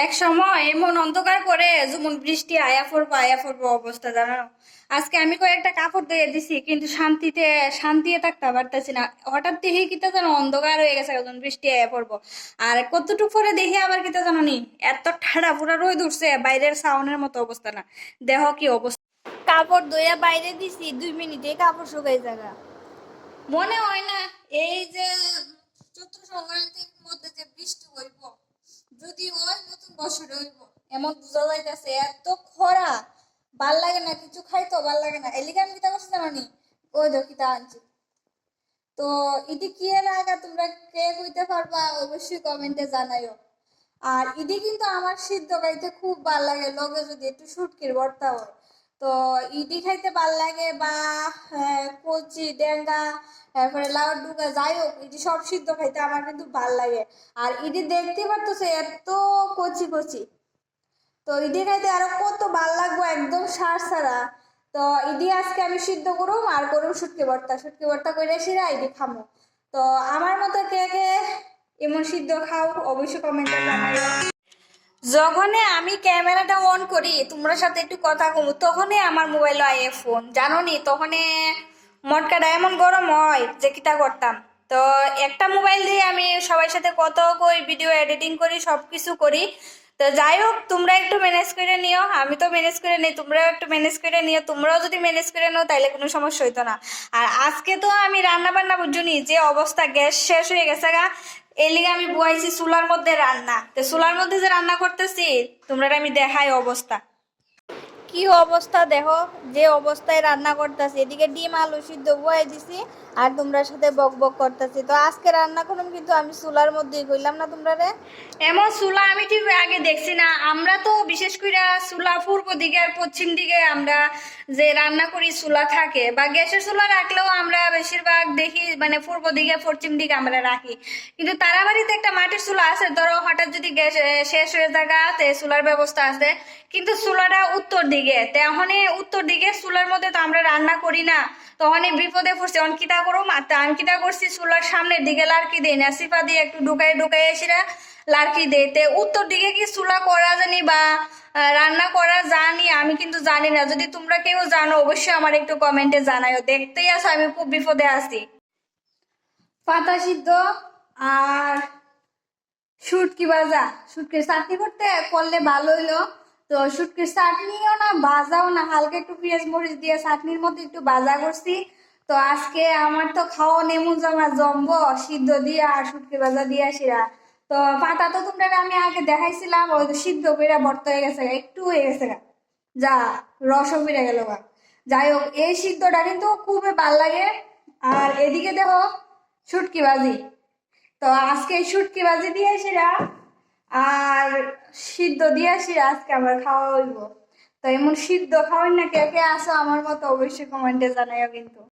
এক সময় এমন অন্ধকার করে যেমন বৃষ্টি আয়া পড়ব আয়া পড়ব অবস্থা জানো? আজকে আমি কয়েকটা কাপড় দিয়ে দিছি কিন্তু শান্তিতে শান্তিতে থাকতে পারতেছি না। হঠাৎ দেখি কিতা যেন অন্ধকার হয়ে গেছে যখন বৃষ্টি আয়া পড়ব। আর কতটুকু পরে দেখি আবার কিতা জানো নি এত ঠাড়া পুরা রোদ উঠছে বাইরের সাউনের মতো অবস্থা না। দেহ কি অবস্থা। কাপড় ধুয়ে বাইরে দিছি দুই মিনিটে কাপড় শুকাই জায়গা মনে হয় না এই যে চৈত্র সংক্রান্তির মধ্যে যে বৃষ্টি হইব যদি ওই নতুন বছর হইব, এমন বুঝা যাইতেছে এত খরা। ভালো লাগে না, কিছু ভালো লাগে না। কিতা জানি ওই আনছি? তো ইদি কি এর তোমরা কে কইতে পারবা, অবশ্যই কমেন্টে জানাইও। আর ইদি কিন্তু আমার সিদ্ধ খাইতে খুব ভালো লাগে, লগে যদি একটু শুটকির ভর্তা হয়। তো ইডি খাইতে ভালো লাগে বা আহ, কচি ডেঙ্গা তারপরে লাউর ডুগা যাই হোক ইডি সব সিদ্ধ খাইতে আমার কিন্তু ভালো লাগে। আর ইডি দেখতে পারতেছে এত কচি কচি। তো ইডি খাইতে আরও কত ভালো লাগবো একদম সার সারা তো ইডি আজকে আমি সিদ্ধ করুম আর করুম শুটকি ভর্তা। শুটকি ভর্তা করে সিরা ইডি খামো। তো আমার মতো কে কে এমন সিদ্ধ খাও অবশ্যই কমেন্টে জানাইও। যখনই আমি ক্যামেরাটা অন করি, তোমরা সাথে একটু কথা কম তখনই আমার মোবাইল আয়ে ফোন জানো নি তখনই মটকাটা এমন গরম হয় যে কিটা করতাম। তো একটা মোবাইল দিয়ে আমি সবার সাথে কত কই ভিডিও এডিটিং করি সব কিছু করি। তো যাই হোক, তোমরা একটু ম্যানেজ করে নিও। আমি তো ম্যানেজ করে নিই, তোমরাও একটু ম্যানেজ করে নিও। তোমরাও যদি ম্যানেজ করে নাও তাহলে কোনো সমস্যা হইতো না। আর আজকে তো আমি রান্না বান্না বুঝুনি যে অবস্থা, গ্যাস শেষ হয়ে গেছে গা। এই লিগে আমি বুয়াইছি চুলার মধ্যে রান্না। তো চুলার মধ্যে যে রান্না করতেছি তোমরা আমি দেখাই অবস্থা। কি অবস্থা? দেখো, যে অবস্থায় রান্না করতেছি। এদিকে ডিম, আলু সিদ্ধ বয়ে দিছি আর তোমরা সাথে বক বক করতেছি। তো আজকে রান্না করলাম কিন্তু আমি চুলার মধ্যেই কইলাম না তোমরা রে? এমন চুলা আমি ঠিক আগে দেখছি না। আমরা তো বিশেষ করে চুলা পূর্ব দিকে আর পশ্চিম দিকে আমরা যে রান্না করি, চুলা থাকে। বা গ্যাসের চুলা রাখলেও আমরা বেশিরভাগ দেখি মানে পূর্ব দিকে, পশ্চিম দিকে আমরা রাখি। কিন্তু তারা বাড়িতে একটা মাটির চুলা আছে। ধরো হঠাৎ যদি গ্যাস শেষ হয়ে থাকা চুলার ব্যবস্থা আছে। কিন্তু চুলাটা উত্তর দিকে। তখন উত্তর দিকে, চুলার মধ্যে তো আমরা রান্না করি না। তখন বিপদে পড়ছি অন কিতা করুম আর তা আমি কিতা করছি? চুলার সামনের দিকে লাড়কি দেই না সিপা দিয়ে একটু ঢুকাই ঢুকাই এসিরা লাড়কি দেই। তে উত্তর দিকে কি চুলা করা জানি বা রান্না করা জানি, আমি কিন্তু জানি না। যদি তোমরা কেউ জানো, অবশ্যই আমার একটু কমেন্টে জানাইও দেখতেই আছো, আমি খুব বিপদে আছি। পাতা সিদ্ধ আর শুটকি ভাজা। শুটকির চাটনি করতে করলে ভালো হইল। তো শুটকির চাটনিও না, ভাজাও না। হালকা একটু পেঁয়াজ মরিচ দিয়ে চাটনির মধ্যে একটু ভাজা করছি। তো আজকে আমার তো খাওয়া নেমু জমা, জম্ব, সিদ্ধ দিয়ে আর শুটকি ভাজা দিয়ে আসিরা তো পাতা তো তোমরা আমি আগে দেখাইছিলাম, ওই সিদ্ধ করে বর্ত হয়ে গেছে, একটু হয়ে গেছে। যা, রসও বেড়ে গেল গা। যাই হোক, এই সিদ্ধটা কিন্তু খুবই ভালো লাগে। আর এদিকে দেখো, শুটকি ভাজি। তো আজকে শুটকি বাজি দিয়ে আসিরা আর সিদ্ধ দিয়ে আসি, আজকে আমার খাওয়া হইব। তো এমন সিদ্ধ খাওয়ার না কে কে আসো আমার মতো অবশ্যই কমেন্টে জানাইও কিন্তু।